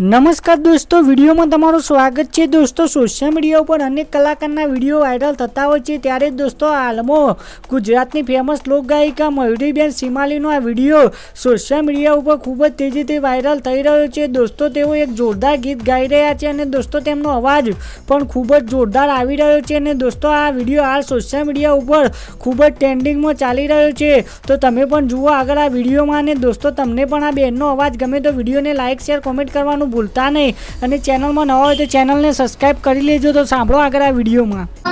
નમસ્કાર દોસ્તો, વિડીયોમાં તમારું સ્વાગત છે. દોસ્તો સોશિયલ મીડિયા ઉપર અનેક કલાકારના વીડિયો વાયરલ થતા હોય છે. ત્યારે દોસ્તો હાલમાં ગુજરાતની ફેમસ લોકગાયિકા મયુરીબેન સિમાલીનો આ વીડિયો સોશિયલ મીડિયા ઉપર ખૂબ જ તેજીથી વાયરલ થઈ રહ્યો છે. દોસ્તો, તેઓ એક જોરદાર ગીત ગાઈ રહ્યા છે અને દોસ્તો, તેમનો અવાજ પણ ખૂબ જ જોરદાર આવી રહ્યો છે અને દોસ્તો, આ વીડિયો હાલ સોશિયલ મીડિયા ઉપર ખૂબ જ ટ્રેન્ડિંગમાં ચાલી રહ્યો છે. તો તમે પણ જુઓ આગળ આ વિડીયોમાં અને દોસ્તો, તમને પણ આ બેનનો અવાજ ગમે તો વિડીયોને લાઇક શેર કોમેન્ટ કરવાનું ભૂલતા નહીં. અને ચેનલમાં નવા હોય તો ચેનલને સબસ્ક્રાઇબ કરી લેજો તો સાંભળો આગળ આ વિડીયોમાં.